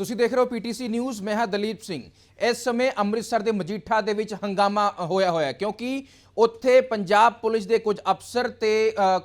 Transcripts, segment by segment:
ਤੁਸੀਂ ਦੇਖ ਰਹੇ ਹੋ ਪੀਟੀਸੀ ਨਿਊਜ਼, ਮੈਂ ਹਾਂ ਦਲੀਪ ਸਿੰਘ। ਇਸ ਸਮੇਂ ਅੰਮ੍ਰਿਤਸਰ ਦੇ ਮਜੀਠਾ ਦੇ ਵਿੱਚ ਹੰਗਾਮਾ ਹੋਇਆ ਹੋਇਆ ਕਿਉਂਕਿ ਉੱਥੇ ਪੰਜਾਬ ਪੁਲਿਸ ਦੇ ਕੁਝ ਅਫਸਰ ਤੇ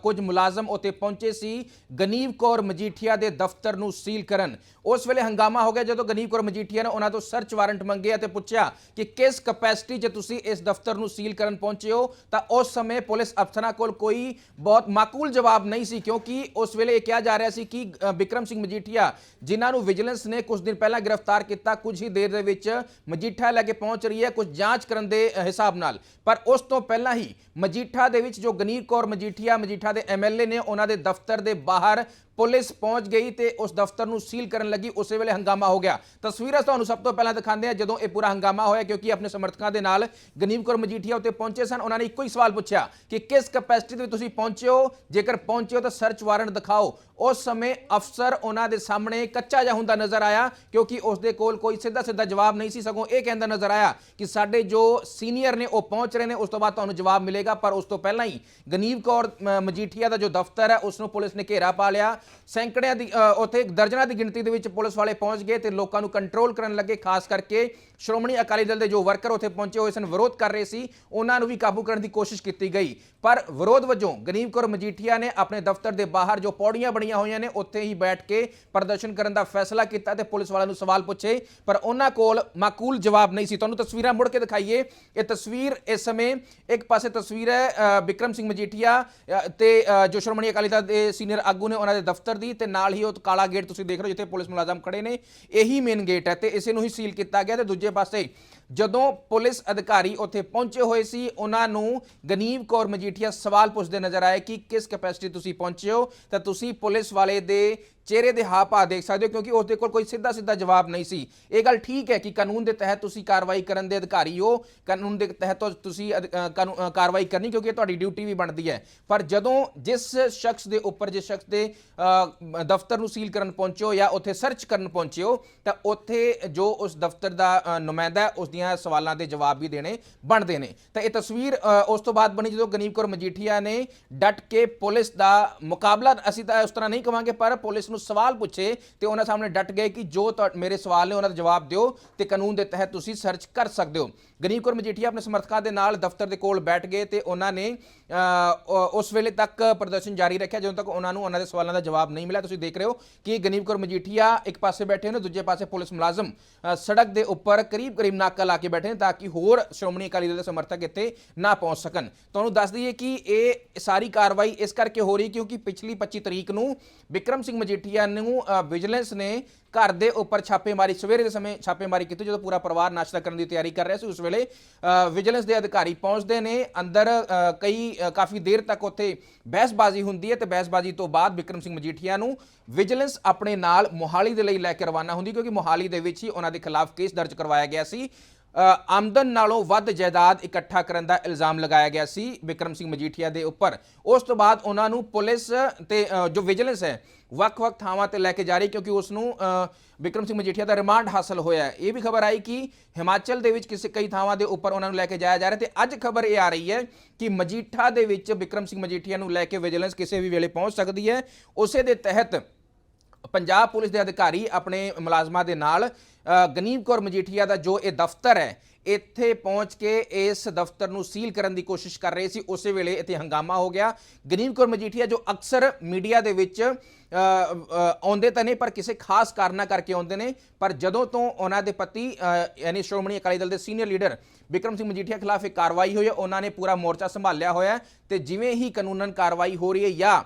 ਕੁਝ ਮੁਲਾਜ਼ਮ ਉੱਥੇ ਪਹੁੰਚੇ ਸੀ। ਗਨੀਵ ਕੌਰ ਮਜੀਠੀਆ ਦੇ ਦਫ਼ਤਰ ਨੂੰ ਸੀਲ ਕਰਨ। ਉਸ ਵੇਲੇ ਹੰਗਾਮਾ ਹੋ ਗਿਆ ਜਦੋਂ ਗਨੀਵ ਕੌਰ ਮਜੀਠੀਆ ਨੇ ਉਹਨਾਂ ਤੋਂ ਸਰਚ ਵਾਰੰਟ ਮੰਗਿਆ ਤੇ ਪੁੱਛਿਆ ਕਿ ਕਿਸ ਕਪੈਸਿਟੀ 'ਚ ਤੁਸੀਂ ਇਸ ਦਫ਼ਤਰ ਨੂੰ ਸੀਲ ਕਰਨ ਪਹੁੰਚੇ ਹੋ। ਤਾਂ ਉਸ ਸਮੇਂ ਪੁਲਿਸ ਅਫਸਰਾਂ ਕੋਲ ਕੋਈ ਬਹੁਤ ਮਾਕੂਲ ਜਵਾਬ ਨਹੀਂ ਸੀ ਕਿਉਂਕਿ ਉਸ ਵੇਲੇ ਇਹ ਕਿਹਾ ਜਾ ਰਿਹਾ ਸੀ ਕਿ ਅ, ਬਿਕਰਮ ਸਿੰਘ ਮਜੀਠੀਆ ਜਿਨ੍ਹਾਂ ਨੂੰ ਵਿਜੀਲੈਂਸ ਨੇ ਕੁਝ ਦਿਨ ਪਹਿਲਾਂ ਗ੍ਰਿਫਤਾਰ ਕੀਤਾ ਕੁਝ ਹੀ ਦੇਰ ਦੇ ਵਿੱਚ ਮਜੀਠਾ ਲੈ ਕੇ ਪਹੁੰਚ ਰਹੀ ਹੈ ਕੁਝ ਜਾਂਚ ਕਰਨ ਦੇ ਹਿਸਾਬ ਨਾਲ। ਪਰ ਉਸ ਤੋਂ ਪਹਿਲਾਂ ਹੀ ਮਜੀਠਾ ਦੇ ਵਿੱਚ ਜੋ ਗਨੀਰ ਕੌਰ ਮਜੀਠੀਆ, ਮਜੀਠਾ ਦੇ ਐਮਐਲਏ ਨੇ, ਉਹਨਾਂ ਦੇ ਦਫ਼ਤਰ ਦੇ ਬਾਹਰ ਪੁਲਿਸ ਪਹੁੰਚ ਗਈ ਤੇ ਉਸ ਦਫ਼ਤਰ ਨੂੰ ਸੀਲ ਕਰਨ ਲੱਗੀ, ਉਸੇ ਵੇਲੇ ਹੰਗਾਮਾ ਹੋ ਗਿਆ। ਤਸਵੀਰਾਂ ਤੁਹਾਨੂੰ ਸਭ ਤੋਂ ਪਹਿਲਾਂ ਦਿਖਾਉਂਦੇ ਆ ਜਦੋਂ ਇਹ ਪੂਰਾ ਹੰਗਾਮਾ ਹੋਇਆ, ਕਿਉਂਕਿ ਆਪਣੇ ਸਮਰਥਕਾਂ ਦੇ ਨਾਲ ਗਨੀਮ ਕੌਰ ਮਜੀਠੀਆ ਉੱਤੇ ਪਹੁੰਚੇ ਸਨ। ਉਹਨਾਂ ਨੇ ਇੱਕੋ ਹੀ ਸਵਾਲ ਪੁੱਛਿਆ ਕਿ ਕਿਸ ਕਪੈਸਿਟੀ ਦੇ ਵਿੱਚ ਤੁਸੀਂ ਪਹੁੰਚੇ ਹੋ? ਜੇਕਰ ਪਹੁੰਚੇ ਹੋ ਤਾਂ ਸਰਚ ਵਾਰੰਟ ਦਿਖਾਓ। ਉਸ ਸਮੇਂ ਅਫਸਰ ਉਹਨਾਂ ਦੇ ਸਾਹਮਣੇ ਕੱਚਾ ਜਿਹਾ ਹੁੰਦਾ ਨਜ਼ਰ ਆਇਆ, ਕਿਉਂਕਿ ਉਸ ਦੇ ਕੋਲ ਕੋਈ ਸਿੱਧਾ ਸਿੱਧਾ ਜਵਾਬ ਨਹੀਂ ਸੀ, ਸਗੋਂ ਇਹ ਕਹਿੰਦਾ ਨਜ਼ਰ ਆਇਆ ਕਿ ਸਾਡੇ ਜੋ ਸੀਨੀਅਰ ਨੇ ਉਹ ਪਹੁੰਚ ਰਹੇ ਨੇ, ਉਸ ਤੋਂ ਬਾਅਦ ਤੁਹਾਨੂੰ ਜਵਾਬ ਮਿਲੇਗਾ। ਪਰ ਉਸ ਤੋਂ ਪਹਿਲਾਂ ਹੀ ਗਨੀਵ ਕੌਰ ਮਜੀਠੀਆ ਦਾ ਜੋ ਦਫ਼ਤਰ ਹੈ, ਉਸ ਨੂੰ ਪੁਲਿਸ ਨੇ ਘੇਰਾ ਪਾ ਲਿਆ। ਸੈਂਕੜਿਆਂ ਦੀ ਉੱਥੇ ਦਰਜਨਾਂ ਦੀ ਗਿਣਤੀ ਦੇ ਵਿੱਚ ਪੁਲਿਸ ਵਾਲੇ ਪਹੁੰਚ ਗਏ ਤੇ ਲੋਕਾਂ ਨੂੰ ਕੰਟਰੋਲ ਕਰਨ ਲੱਗੇ। ਖਾਸ ਕਰਕੇ ਸ਼੍ਰੋਮਣੀ ਅਕਾਲੀ ਦਲ ਦੇ ਜੋ ਵਰਕਰ ਉੱਥੇ ਪਹੁੰਚੇ ਹੋਏ ਸਨ ਵਿਰੋਧ ਕਰ ਰਹੇ ਸੀ। ਉਹਨਾਂ ਨੂੰ ਵੀ ਕਾਬੂ ਕਰਨ ਦੀ ਕੋਸ਼ਿਸ਼ ਕੀਤੀ ਗਈ। ਪਰ ਵਿਰੋਧ ਵਜੋਂ ਗਨੀਵ ਕੌਰ ਮਜੀਠੀਆ ਨੇ ਆਪਣੇ ਦਫ਼ਤਰ ਦੇ ਬਾਹਰ ਜੋ ਪੌੜੀਆਂ ਬਣੀਆਂ ਹੋਈਆਂ ਨੇ ਉੱਥੇ ਹੀ ਬੈਠ ਕੇ ਪ੍ਰਦਰਸ਼ਨ ਕਰਨ ਦਾ ਫੈਸਲਾ ਕੀਤਾ ਤੇ ਪੁਲਿਸ ਵਾਲਿਆਂ ਨੂੰ ਸਵਾਲ ਪੁੱਛੇ। ਪਰ ਉਹਨਾਂ ਕੋਲ ਮਾਕੂਲ ਜਵਾਬ ਨਹੀਂ ਸੀ। ਤੁਹਾਨੂੰ ਤਸਵੀਰਾਂ ਮੁੜ ਕੇ ਦਿਖਾਈਏ। ਇਹ ਤਸਵੀਰ ਇਸ ਸਮੇਂ ਇੱਕ ਪਾਸੇ ਤਸਵੀਰ ਹੈ ਅ, ਬਿਕਰਮ ਸਿੰਘ ਮਜੀਠੀਆ ਅ, ਤੇ ਜੋ ਸ਼੍ਰੋਮਣੀ ਅਕਾਲੀ ਦਲ ਦੇ ਸੀਨੀਅਰ ਆਗੂ ਨੇ ਉਹਨਾਂ ਦੇ ਦਫ਼ਤਰ ਦੀ ਤੇ ਨਾਲ ਹੀ ਉਹ ਕਾਲਾ ਗੇਟ ਤੁਸੀਂ ਦੇਖ ਰਹੇ ਹੋ ਜਿੱਥੇ ਪੁਲਿਸ ਮੁਲਾਜ਼ਮ ਖੜੇ ਨੇ। ਇਹੀ ਮੇਨ ਗੇਟ ਹੈ ਤੇ ਇਸੇ ਨੂੰ ਹੀ ਸੀਲ ਕੀਤਾ ਗਿਆ ਤੇ ਦੂਜੇ ਪਾਸੇ ਜਦੋਂ ਪੁਲਿਸ ਅਧਿਕਾਰੀ ਉੱਥੇ ਪਹੁੰਚੇ ਹੋਏ ਸੀ ਉਹਨਾਂ ਨੂੰ ਗਨੀਵ ਕੌਰ ਮਜੀਠੀਆ ਸਵਾਲ ਪੁੱਛਦੇ ਨਜ਼ਰ ਆਏ ਕਿ ਕਿਸ ਕੈਪੈਸਿਟੀ ਤੁਸੀਂ ਪਹੁੰਚੇ ਹੋ ਤਾਂ ਤੁਸੀਂ ਪੁਲਿਸ ਵਾਲੇ ਦੇ ਚਿਹਰੇ ਦੇ ਹਾਵ ਭਾਵ ਦੇਖ ਸਕਦੇ ਹੋ ਕਿਉਂਕਿ ਉਸ ਦੇ ਕੋਲ ਕੋਈ ਸਿੱਧਾ ਸਿੱਧਾ ਜਵਾਬ ਨਹੀਂ ਸੀ। ਇਹ ਗੱਲ ਠੀਕ ਹੈ ਕਿ ਕਾਨੂੰਨ ਦੇ ਤਹਿਤ ਤੁਸੀਂ ਕਾਰਵਾਈ ਕਰਨ ਦੇ ਅਧਿਕਾਰੀ ਹੋ ਕਾਨੂੰਨ ਦੇ ਤਹਿਤ ਤੁਸੀਂ ਅਧ- ਅ, ਕਾਰਵਾਈ ਕਰਨੀ ਕਿਉਂਕਿ ਇਹ ਤੁਹਾਡੀ ਡਿਊਟੀ ਵੀ ਬਣਦੀ ਹੈ। ਪਰ ਜਦੋਂ ਜਿਸ ਸ਼ਖਸ ਦੇ ਉੱਪਰ ਜਿਸ ਸ਼ਖਸ ਦੇ ਦਫ਼ਤਰ ਨੂੰ ਸੀਲ ਕਰਨ ਪਹੁੰਚੋ ਜਾਂ ਉੱਥੇ ਸਰਚ ਕਰਨ ਪਹੁੰਚਿਓ ਤਾਂ ਉੱਥੇ ਜੋ ਉਸ ਦਫ਼ਤਰ ਦਾ ਨੁਮਾਇੰਦਾ ਉਸ ਦੀਆਂ ਸਵਾਲਾਂ ਦੇ ਜਵਾਬ ਵੀ ਦੇਣੇ ਬਣਦੇ ਨੇ। ਤਾਂ ਇਹ ਤਸਵੀਰ ਉਸ ਤੋਂ ਬਾਅਦ ਬਣੀ ਜਦੋਂ ਗਨੀਵ ਕੌਰ ਮਜੀਠੀਆ ਨੇ ਡਟ ਕੇ ਪੁਲਿਸ ਦਾ ਮੁਕਾਬਲਾ ਅਸੀਂ ਤਾਂ ਉਸ ਤਰ੍ਹਾਂ ਨਹੀਂ ਕਵਾਂਗੇ ਪਰ ਪੁਲਿਸ ਨੂੰ ਸਵਾਲ ਪੁੱਛੇ ਤੇ ਉਹਨਾਂ ਸਾਹਮਣੇ ਡਟ ਗਏ ਕਿ ਜੋ ਮੇਰੇ ਸਵਾਲ ਨੇ ਉਹਨਾਂ ਦਾ ਜਵਾਬ ਦਿਓ ਤੇ ਕਾਨੂੰਨ ਦੇ ਤਹਿਤ ਤੁਸੀਂ ਸਰਚ ਕਰ ਸਕਦੇ ਹੋ। ਗਨੀਵ ਕੌਰ ਮਜੀਠੀਆ ਆਪਣੇ ਸਮਰਥਕਾਂ ਦੇ ਨਾਲ ਦਫ਼ਤਰ ਦੇ ਕੋਲ ਬੈਠ ਗਏ ਤੇ ਉਹਨਾਂ ਨੇ ਅ, ਉਸ ਵੇਲੇ ਤੱਕ ਪ੍ਰਦਰਸ਼ਨ ਜਾਰੀ ਰੱਖਿਆ ਜਦੋਂ ਤੱਕ ਉਹਨਾਂ ਨੂੰ ਉਹਨਾਂ ਦੇ ਸਵਾਲਾਂ ਦਾ ਜਵਾਬ ਨਹੀਂ ਮਿਲਿਆ। ਤੁਸੀਂ ਦੇਖ ਰਹੇ ਹੋ ਕਿ ਗਨੀਵ ਕੌਰ ਮਜੀਠੀਆ ਇੱਕ ਪਾਸੇ ਬੈਠੇ ਨੇ ਦੂਜੇ ਪਾਸੇ ਪੁਲਿਸ ਮੁਲਾਜ਼ਮ ਸੜਕ ਦੇ ਉੱਪਰ ਕਰੀਬ ਕਰੀਬ ਨਾਕਾ ਲਾ ਕੇ ਬੈਠੇ ਨੇ ਤਾਂ ਕਿ ਹੋਰ ਸ਼੍ਰੋਮਣੀ ਅਕਾਲੀ ਦਲ ਦੇ ਸਮਰਥਕ ਇੱਥੇ ਨਾ ਪਹੁੰਚ ਸਕਣ। ਤੁਹਾਨੂੰ ਦੱਸ ਦਈਏ ਕਿ ਇਹ ਸਾਰੀ ਕਾਰਵਾਈ ਇਸ ਕਰਕੇ ਹੋ ਰਹੀ ਕਿਉਂਕਿ ਪਿਛਲੀ 25 ਤਰੀਕ ਨੂੰ ਵਿਕਰਮ ਸਿੰਘ ਮਜੀਠੀਆ ਨੂੰ ਅ, ਵਿਜੀਲੈਂਸ ਨੇ ਘਰ ਦੇ ਉੱਪਰ ਛਾਪੇਮਾਰੀ, ਸਵੇਰੇ ਦੇ ਸਮੇਂ ਛਾਪੇਮਾਰੀ ਕੀਤੀ, ਜਦੋਂ ਪੂਰਾ ਪਰਿਵਾਰ ਨਾਸ਼ਤਾ ਕਰਨ ਦੀ ਤਿਆਰੀ ਕਰ ਰਿਹਾ ਸੀ, ਉਸ ਵੇਲੇ ਵਿਜੀਲੈਂਸ ਦੇ ਅਧਿਕਾਰੀ ਪਹੁੰਚਦੇ ਨੇ, ਅੰਦਰ ਕਈ ਕਾਫੀ ਦੇਰ ਤੱਕ ਉੱਥੇ ਬਹਿਸਬਾਜ਼ੀ ਹੁੰਦੀ ਹੈ ਤੇ ਬਹਿਸਬਾਜ਼ੀ ਤੋਂ ਬਾਅਦ ਵਿਕਰਮ ਸਿੰਘ ਮਜੀਠੀਆ ਨੂੰ ਵਿਜੀਲੈਂਸ ਆਪਣੇ ਨਾਲ ਮੋਹਾਲੀ ਦੇ ਲਈ ਲੈ ਕੇ ਰਵਾਨਾ ਹੁੰਦੀ ਕਿਉਂਕਿ ਮੋਹਾਲੀ ਦੇ ਵਿੱਚ ਹੀ ਉਹਨਾਂ ਦੇ ਖਿਲਾਫ ਕੇਸ ਦਰਜ ਕਰਵਾਇਆ ਗਿਆ ਸੀ। ਆਮਦਨ ਨਾਲੋਂ ਵੱਧ ਜਾਇਦਾਦ ਇਕੱਠਾ ਕਰਨ ਦਾ ਇਲਜ਼ਾਮ ਲਗਾਇਆ ਗਿਆ ਸੀ ਵਿਕਰਮ ਸਿੰਘ ਮਜੀਠੀਆ ਦੇ ਉੱਪਰ। ਉਸ ਤੋਂ ਬਾਅਦ ਉਹਨਾਂ ਨੂੰ ਪੁਲਿਸ ਤੇ ਜੋ ਵਿਜੀਲੈਂਸ ਹੈ, ਵੱਖ-ਵੱਖ ਥਾਵਾਂ ਤੇ ਲੈ ਕੇ ਜਾ ਰਹੀ ਕਿਉਂਕਿ ਉਸ ਨੂੰ ਵਿਕਰਮ ਸਿੰਘ ਮਜੀਠੀਆ ਦਾ ਰਿਮਾਂਡ ਹਾਸਲ ਹੋਇਆ ਇਹ ਵੀ ਖਬਰ ਆਈ ਕਿ ਹਿਮਾਚਲ ਦੇ ਵਿੱਚ ਕਿਸੇ, ਕਈ ਥਾਵਾਂ ਦੇ ਉੱਪਰ ਉਹਨਾਂ ਨੂੰ ਲੈ ਕੇ ਜਾਇਆ ਜਾ ਰਿਹਾ ਤੇ ਅੱਜ ਖਬਰ ਇਹ ਆ ਰਹੀ ਹੈ ਕਿ ਮਜੀਠਾ ਦੇ ਵਿੱਚ ਵਿਕਰਮ ਸਿੰਘ ਮਜੀਠੀਆ ਨੂੰ ਲੈ ਕੇ ਵਿਜੀਲੈਂਸ ਕਿਸੇ ਵੀ ਵੇਲੇ ਪਹੁੰਚ ਸਕਦੀ ਹੈ। ਉਸੇ ਦੇ ਤਹਿਤ ਪੰਜਾਬ ਪੁਲਿਸ ਦੇ ਅਧਿਕਾਰੀ ਆਪਣੇ ਮੁਲਾਜ਼ਮਾਂ ਦੇ ਨਾਲ ਅ, ਗਨੀਮ ਕੌਰ ਮਜੀਠੀਆ ਦਾ ਜੋ ਇਹ ਦਫ਼ਤਰ ਹੈ ਇੱਥੇ ਪਹੁੰਚ ਕੇ ਇਸ ਦਫ਼ਤਰ ਨੂੰ ਸੀਲ ਕਰਨ ਦੀ ਕੋਸ਼ਿਸ਼ ਕਰ ਰਹੇ ਸੀ। ਉਸੇ ਵੇਲੇ ਇੱਥੇ ਹੰਗਾਮਾ ਹੋ ਗਿਆ। ਗਨੀਮ ਕੌਰ ਮਜੀਠੀਆ ਜੋ ਅਕਸਰ ਮੀਡੀਆ ਦੇ ਵਿੱਚ ਆਉਂਦੇ ਤਾਂ ਨਹੀਂ ਪਰ ਕਿਸੇ ਖਾਸ ਕਾਰਨਾਂ ਕਰਕੇ ਆਉਂਦੇ ਨੇ ਪਰ ਜਦੋਂ ਤੋਂ ਉਹਨਾਂ ਦੇ ਪਤੀ ਯਾਨੀ ਸ਼੍ਰੋਮਣੀ ਅਕਾਲੀ ਦਲ ਦੇ ਸੀਨੀਅਰ ਲੀਡਰ ਵਿਕਰਮ ਸਿੰਘ ਮਜੀਠੀਆ ਖਿਲਾਫ ਇਹ ਕਾਰਵਾਈ ਹੋਈ ਹੈ ਉਹਨਾਂ ਨੇ ਪੂਰਾ ਮੋਰਚਾ ਸੰਭਾਲਿਆ ਹੋਇਆ ਹੈ ਤੇ ਜਿਵੇਂ ਹੀ ਕਾਨੂੰਨਨ ਕਾਰਵਾਈ ਹੋ ਰਹੀ ਹੈ ਜਾਂ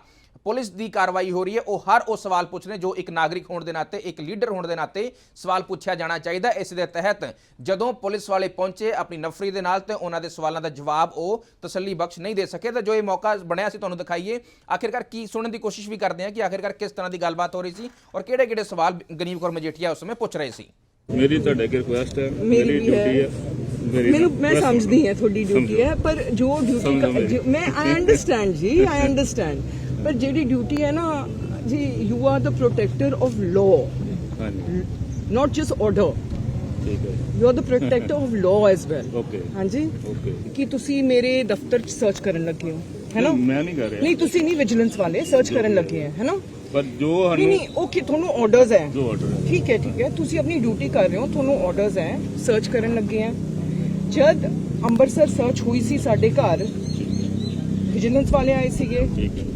ਪੁਲਿਸ ਦੀ ਕਾਰਵਾਈ ਹੋ ਰਹੀ ਹੈ। ਉਹ ਹਰ ਉਹ ਸਵਾਲ ਪੁੱਛ ਰਹੇ ਜੋ ਇੱਕ ਨਾਗਰਿਕ ਹੋਣ ਦੇ ਨਾਤੇ ਇੱਕ ਲੀਡਰ ਹੋਣ ਦੇ ਨਾਤੇ ਸਵਾਲ ਪੁੱਛਿਆ ਜਾਣਾ ਚਾਹੀਦਾ। ਇਸ ਦੇ ਤਹਿਤ ਜਦੋਂ ਪੁਲਿਸ ਵਾਲੇ ਪਹੁੰਚੇ ਆਪਣੀ ਨਫਰੀ ਦੇ ਨਾਲ ਤੇ ਉਹਨਾਂ ਦੇ ਸਵਾਲਾਂ ਦਾ ਜਵਾਬ ਉਹ ਤਸੱਲੀ ਬਖਸ਼ ਨਹੀਂ ਦੇ ਸਕੇ ਤਾਂ ਜੋ ਇਹ ਮੌਕਾ ਬਣਿਆ ਸੀ ਤੁਹਾਨੂੰ ਦਿਖਾਈਏ। ਆਖਿਰਕਾਰ ਕੀ ਸੁਣਨ ਦੀ ਕੋਸ਼ਿਸ਼ ਵੀ ਕਰਦੇ ਹਾਂ ਕਿ ਆਖਿਰਕਾਰ ਕਿਸ ਤਰ੍ਹਾਂ ਦੀ ਗੱਲਬਾਤ ਹੋ ਰਹੀ ਸੀ ਔਰ ਕਿਹੜੇ ਕਿਹੜੇ ਸਵਾਲ ਗਨੀਵ ਕੌਰ ਮਜੀਠੀਆ ਉਸ ਸਮੇਂ ਪੁੱਛ ਰਹੇ ਸੀ? ਮੇਰੀ ਤੁਹਾਡੇ ਅੱਗੇ ਰਿਕੁਐਸਟ ਹੈ। ਮੇਰੀ ਡਿਊਟੀ ਹੈ। ਮੈਨੂੰ ਮੈਂ ਸਮਝਦੀ ਹਾਂ ਤੁਹਾਡੀ ਡਿਊਟੀ। ਹੈ ਪਰ ਜੋ ਡਿਊਟੀ। ਮੈਂ ਆਈ ਅੰਡਰਸਟੈਂਡ ਜੀ ਆਈ ਅੰਡਰਸਟੈਂਡ ਪਰ ਜਿਹੜੀ ਡਿਊਟੀ ਹੈ ਨਾ ਜੀ you are the protector of law ਹਾਂਜੀ ਨਾਟ ਜਸਟ ਆਰਡਰ ਠੀਕ ਹੈ you are the protector of law as well okay ਹਾਂਜੀ ਓਕੇ ਕਿ ਤੁਸੀਂ ਮੇਰੇ ਦਫ਼ਤਰ ਚ ਸਰਚ ਕਰਨ ਲੱਗੇ ਹੋ ਹੈ ਨਾ ਮੈਂ ਨਹੀਂ ਕਰ ਰਿਹਾ ਨਹੀਂ ਤੁਸੀਂ ਨਹੀਂ ਵਿਜੀਲੈਂਸ ਵਾਲੇ ਸਰਚ ਕਰਨ ਲੱਗੇ ਹੈ ਹੈ ਨਾ ਪਰ ਜੋ ਨਹੀਂ ਸਾਨੂੰ ਨਹੀਂ ਓਕੇ ਤੁਹਾਨੂੰ ਆਰਡਰਸ ਹੈ ਜੋ ਆਰਡਰ ਹੈ ਠੀਕ ਹੈ ਠੀਕ ਹੈ ਤੁਸੀਂ ਆਪਣੀ ਡਿਊਟੀ ਕਰ ਰਹੇ ਹੋ ਤੁਹਾਨੂੰ ਆਰਡਰਸ ਹੈ ਸਰਚ ਕਰਨ ਲੱਗੇ ਆ ਜਦ ਅੰਮ੍ਰਿਤਸਰ ਸਰਚ ਹੋਈ ਸੀ ਸਾਡੇ ਘਰ ਵਿਜੀਲੈਂਸ ਵਾਲੇ ਆਏ ਸੀਗੇ ਠੀਕ ਹੈ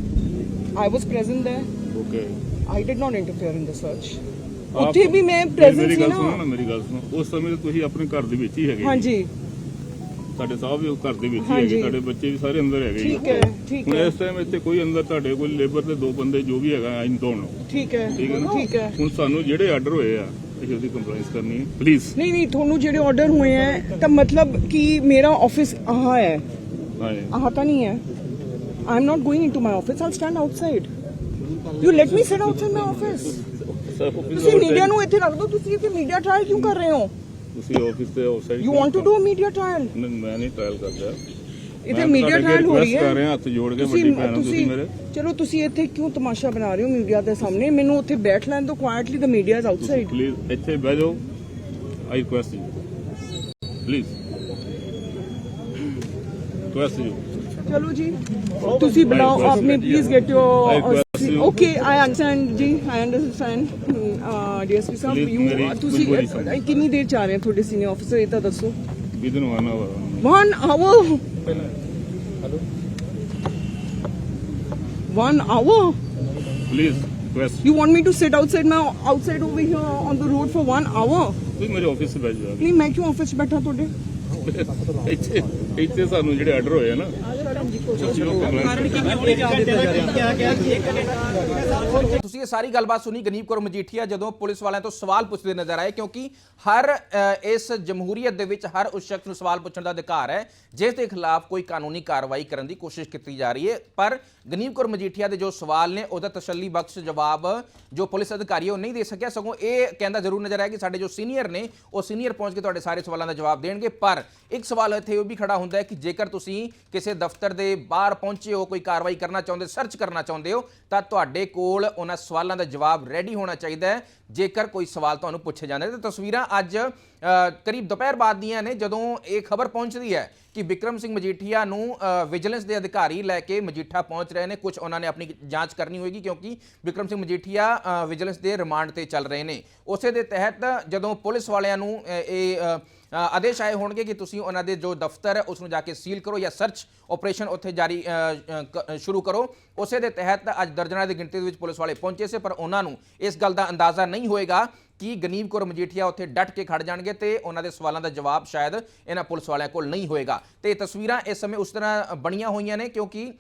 I was present there. Okay did not interfere in the search ਆਪ- ਉੱਥੇ ਵੀ ਮੈਂ ਪ੍ਰੈਜ਼ੈਂਟ ਮੇਰੀ ਸੀ ਗੱਲ ਸੁਣੋ ਨਾ ਨਾ ਮੇਰੀ ਗੱਲ ਸੁਣੋ ਉਸ ਸਮੇਂ ਤੁਸੀਂ ਆਪਣੇ ਘਰ ਦੇ ਵਿੱਚ ਹੀ ਹੈਗੇ ਹਾਂਜੀ ਤੁਹਾਡੇ ਸਾਹਿਬ ਵੀ ਘਰ ਦੇ ਵਿੱਚ ਹੀ। ਹੈਗੇ ਤੁਹਾਡੇ ਬੱਚੇ ਵੀ ਸਾਰੇ ਅੰਦਰ ਹੈਗੇ। ਠੀਕ ਹੈ ਠੀਕ ਹੁਣ ਹੈ ਇਸ ਟਾਈਮ ਇੱਥੇ ਕੋਈ ਅੰਦਰ ਤੁਹਾਡੇ ਕੋਲ ਲੇਬਰ ਦੇ ਦੋ ਬੰਦੇ ਜੋ ਵੀ ਹੈਗਾ ਆਈ ਡੋਨਟ ਠੀਕ ਹੈ ਠੀਕ ਹੈ ਨਾ ਠੀਕ ਹੈ ਹੁਣ ਸਾਨੂੰ ਜਿਹੜੇ ਆਰਡਰ ਹੋਏ ਆ ਅਸੀਂ ਉਹਦੀ ਕੰਪਲਾਈਂਸ ਕਰਨੀ ਹੈ ਪਲੀਜ਼ ਨਹੀਂ ਨਹੀਂ ਤੁਹਾਨੂੰ ਜਿਹੜੇ ਆਰਡਰ ਹੋਏ ਹੈ ਤਾਂ ਮਤਲਬ ਕਿ ਮੇਰਾ ਆਫਿਸ ਆਹ ਹੈ ਹਾਂਜੀ ਆਹ ਤਾਂ ਨਹੀਂ ਹੈ going into my office all stand outside you let me sit outside my office sir office ਤੁਸੀਂ ਮੀਡੀਆ ਨੂੰ ਇੱਥੇ ਰੱਖ ਦਿਓ ਤੁਸੀਂ ਇੱਥੇ ਮੀਡੀਆ ਟ੍ਰਾਇਲ ਕਿਉਂ ਕਰ ਰਹੇ ਹੋ ਤੁਸੀਂ ਆਫਿਸ ਤੇ outside you want to do media trial ਮੈਂ ਨਹੀਂ ਟ੍ਰਾਇਲ ਕਰਦਾ ਇੱਥੇ ਮੀਡੀਆ ਟ੍ਰਾਇਲ ਹੋ ਰਹੀ ਕਰ ਹੈ। ਰਹੇ ਹੱਥ ਜੋੜ ਕੇ ਵੱਡੀ ਭੈਣ ਤੁਸੀਂ ਮੇਰੇ। ਚਲੋ ਤੁਸੀਂ ਇੱਥੇ ਕਿਉਂ ਤਮਾਸ਼ਾ ਬਣਾ ਰਹੇ ਹੋ ਮੀਡੀਆ ਦੇ ਸਾਹਮਣੇ? ਮੈਨੂੰ ਉੱਥੇ ਬੈਠ ਲੈਣ ਦਿਓ quietly the media is outside please ਇੱਥੇ ਬਹਿ ਜਾਓ। I request you please request you ਚਲੋ ਜੀ ਤੁਸੀਂ ਬਣਾਓ request ਆਪਨੇ. Please get request your. Okay I understand ਜੀ ਆਈ ਅੰਡਰਸਟੈਂਡ ਡੀਐਸਪੀ ਸਾਹਿਬ ਯੂ ਤੁਸੀਂ। ਕਿੰਨੀ ਦੇਰ ਚ ਆ ਰਹੇ ਹੋ ਤੁਹਾਡੇ ਸੀਨੀਅਰ ਆਫੀਸਰ ਇਹ ਤਾਂ ਦੱਸੋ within one hour One hour. One hour. Please request You want me to sit outside my outside over here on the road for one hour? ਤੁਸੀਂ ਮੇਰੇ ਆਫਿਸ 'ਚ ਬਹਿ ਜਾਓ ਨਹੀਂ ਮੈਂ ਕਿਉਂ ਆਫਿਸ 'ਚ ਬੈਠਾ ਤੁਹਾਡੇ ਇੱਥੇ ਇੱਥੇ ਸਾਨੂੰ ਜਿਹੜੇ ਆਰਡਰ ਹੋਏ ਆ ਨਾ ਤੁਸੀਂ ਇਹ ਸਾਰੀ ਗੱਲਬਾਤ ਸੁਣੀ ਗਨੀਬ ਕੌਰ ਮਜੀਠੀਆ ਜਦੋਂ ਪੁਲਿਸ ਵਾਲਿਆਂ ਤੋਂ ਸਵਾਲ ਪੁੱਛਦੇ ਨਜ਼ਰ ਆਏ, ਕਿਉਂਕਿ ਹਰ ਇਸ ਜਮਹੂਰੀਅਤ ਦੇ ਵਿੱਚ ਹਰ ਉਸ ਸ਼ਖਸ ਨੂੰ ਸਵਾਲ ਪੁੱਛਣ ਦਾ ਅਧਿਕਾਰ ਹੈ, ਜਿਸ ਦੇ ਖਿਲਾਫ ਕੋਈ ਕਾਨੂੰਨੀ ਕਾਰਵਾਈ ਕਰਨ ਦੀ ਕੋਸ਼ਿਸ਼ ਕੀਤੀ ਜਾ ਰਹੀ ਹੈ। ਪਰ ਗਨੀਬ ਕੌਰ ਮਜੀਠੀਆ ਦੇ ਜੋ ਸਵਾਲ ਨੇ, ਉਹਦਾ ਤਸੱਲੀ ਬਖਸ਼ ਜਵਾਬ ਜੋ ਪੁਲਿਸ ਅਧਿਕਾਰੀ ਉਹ ਨਹੀਂ ਦੇ ਸਕਿਆ। ਸਗੋਂ ਇਹ ਕਹਿੰਦਾ ਜ਼ਰੂਰ ਨਜ਼ਰ ਆਇਆ ਕਿ ਸਾਡੇ ਜੋ ਸੀਨੀਅਰ ਨੇ, ਉਹ ਸੀਨੀਅਰ ਪਹੁੰਚ ਕੇ ਤੁਹਾਡੇ ਸਾਰੇ ਸਵਾਲਾਂ ਦਾ ਜਵਾਬ ਦੇਣਗੇ। ਪਰ ਇੱਕ ਸਵਾਲ ਇੱਥੇ ਉਹ ਵੀ ਖੜਾ ਹੁੰਦਾ ਹੈ ਕਿ ਜੇਕਰ ਤੁਸੀਂ ਕਿਸੇ ਦਫ਼ਤਰ ਦੇ ਬਾਹਰ ਪਹੁੰਚੇ ਹੋ ਕੋਈ ਕਾਰਵਾਈ ਕਰਨਾ ਚਾਹੁੰਦੇ ਸਰਚ ਕਰਨਾ ਚਾਹੁੰਦੇ ਹੋ ਤਾਂ ਤੁਹਾਡੇ ਕੋਲ ਉਹਨਾਂ ਸਵਾਲਾਂ ਦਾ ਜਵਾਬ ਰੈਡੀ ਹੋਣਾ ਚਾਹੀਦਾ ਹੈ। ਜੇਕਰ ਕੋਈ ਸਵਾਲ ਤੁਹਾਨੂੰ ਪੁੱਛੇ ਜਾਂਦੇ ਤਾਂ ਤਸਵੀਰਾਂ ਅੱਜ ਅ, ਕਰੀਬ ਦੁਪਹਿਰ ਬਾਅਦ ਦੀਆਂ ਨੇ ਜਦੋਂ ਇਹ ਖਬਰ ਪਹੁੰਚਦੀ ਹੈ ਕਿ ਵਿਕਰਮ ਸਿੰਘ ਮਜੀਠੀਆ ਨੂੰ ਵਿਜੀਲੈਂਸ ਦੇ ਅਧਿਕਾਰੀ ਲੈ ਕੇ ਮਜੀਠਾ ਪਹੁੰਚ ਰਹੇ ਨੇ। ਕੁਝ ਉਹਨਾਂ ਨੇ ਆਪਣੀ ਜਾਂਚ ਕਰਨੀ ਹੋਏਗੀ ਕਿਉਂਕਿ ਵਿਕਰਮ ਸਿੰਘ ਮਜੀਠੀਆ ਵਿਜੀਲੈਂਸ ਦੇ ਰਿਮਾਂਡ ਤੇ ਚੱਲ ਰਹੇ ਨੇ। ਉਸੇ ਦੇ ਤਹਿਤ ਜਦੋਂ ਪੁਲਿਸ ਵਾਲਿਆਂ ਨੂੰ ਇਹ ਆਦੇਸ਼ ਆਏ ਹੋਣਗੇ ਕਿ ਤੁਸੀਂ ਉਹਨਾਂ ਦੇ ਜੋ ਦਫ਼ਤਰ ਹੈ, ਉਸ ਨੂੰ ਜਾ ਕੇ ਸੀਲ ਕਰੋ ਜਾਂ ਸਰਚ ਆਪਰੇਸ਼ਨ ਉੱਥੇ ਜਾਰੀ ਸ਼ੁਰੂ ਕਰੋ। ਉਸੇ ਦੇ ਤਹਿਤ ਅੱਜ ਦਰਜਨਾਂ ਦੀ ਗਿਣਤੀ ਦੇ ਵਿੱਚ ਪੁਲਿਸ ਵਾਲੇ ਪਹੁੰਚੇ ਸੀ, ਪਰ ਉਹਨਾਂ ਨੂੰ ਇਸ ਗੱਲ ਦਾ ਅੰਦਾਜ਼ਾ ਨਹੀਂ ਹੋਏਗਾ ਕਿ ਗਨੀਬ ਕੌਰ ਮਜੀਠੀਆ ਉੱਥੇ ਡਟ ਕੇ ਖੜ ਜਾਣਗੇ ਤੇ ਉਹਨਾਂ ਦੇ ਸਵਾਲਾਂ ਦਾ ਜਵਾਬ ਸ਼ਾਇਦ ਇਹਨਾਂ ਪੁਲਿਸ ਵਾਲਿਆਂ ਕੋਲ ਨਹੀਂ ਹੋਏਗਾ। ਤੇ ਤਸਵੀਰਾਂ ਇਸ ਸਮੇਂ ਉਸ ਤਰ੍ਹਾਂ ਬਣੀਆਂ ਹੋਈਆਂ ਨੇ ਕਿਉਂਕਿ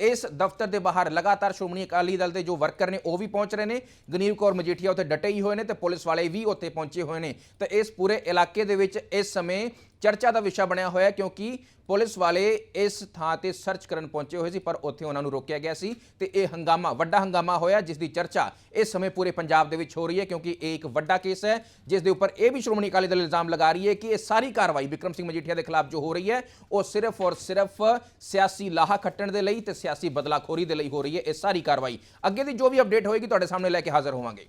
ਇਸ ਦਫ਼ਤਰ ਦੇ ਬਾਹਰ ਲਗਾਤਾਰ ਸ਼੍ਰੋਮਣੀ ਅਕਾਲੀ ਦਲ ਦੇ ਜੋ ਵਰਕਰ ਨੇ ਉਹ ਵੀ ਪਹੁੰਚ ਰਹੇ ਨੇ। ਗਨੀਵ ਕੌਰ ਮਜੀਠੀਆ ਉੱਥੇ ਡਟੇ ਹੀ ਹੋਏ ਨੇ ਤੇ ਪੁਲਿਸ ਵਾਲੇ ਵੀ ਉੱਥੇ ਪਹੁੰਚੇ ਹੋਏ ਨੇ। ਤੇ ਇਸ ਪੂਰੇ ਇਲਾਕੇ ਦੇ ਵਿੱਚ ਇਸ ਸਮੇਂ ਚਰਚਾ ਦਾ ਵਿਸ਼ਾ ਬਣਿਆ ਹੋਇਆ ਕਿਉਂਕਿ ਪੁਲਿਸ ਵਾਲੇ ਇਸ ਥਾਂ ਤੇ ਸਰਚ ਕਰਨ ਪਹੁੰਚੇ ਹੋਏ ਸੀ, ਪਰ ਉੱਥੇ ਉਹਨਾਂ ਨੂੰ ਰੋਕਿਆ ਗਿਆ ਸੀ ਤੇ ਇਹ ਹੰਗਾਮਾ, ਵੱਡਾ ਹੰਗਾਮਾ ਹੋਇਆ ਜਿਸ ਦੀ ਚਰਚਾ ਇਸ ਸਮੇਂ ਪੂਰੇ ਪੰਜਾਬ ਦੇ ਵਿੱਚ ਹੋ ਰਹੀ ਹੈ ਕਿਉਂਕਿ ਇਹ ਇੱਕ ਵੱਡਾ ਕੇਸ ਹੈ ਜਿਸ ਦੇ ਉੱਪਰ ਇਹ ਵੀ ਸ਼੍ਰੋਮਣੀ ਅਕਾਲੀ ਦਲ ਇਲਜ਼ਾਮ ਲਗਾ ਰਹੀ ਹੈ ਕਿ ਇਹ ਸਾਰੀ ਕਾਰਵਾਈ ਵਿਕਰਮ ਸਿੰਘ ਮਜੀਠੀਆ ਦੇ ਖਿਲਾਫ ਜੋ ਹੋ ਰਹੀ ਹੈ, ਉਹ ਸਿਰਫ ਔਰ ਸਿਰਫ ਸਿਆਸੀ ਲਾਹਾ ਖੱਟਣ ਦੇ ਲਈ ਤੇ ਸਿਆਸੀ ਬਦਲਾਖੋਰੀ ਦੇ ਲਈ ਹੋ ਰਹੀ ਹੈ, ਇਹ ਸਾਰੀ ਕਾਰਵਾਈ। ਅੱਗੇ ਦੀ ਜੋ ਵੀ ਅਪਡੇਟ ਹੋਏਗੀ, ਤੁਹਾਡੇ ਸਾਹਮਣੇ ਲੈ ਕੇ ਹਾਜ਼ਰ ਹੋਵਾਂਗੇ।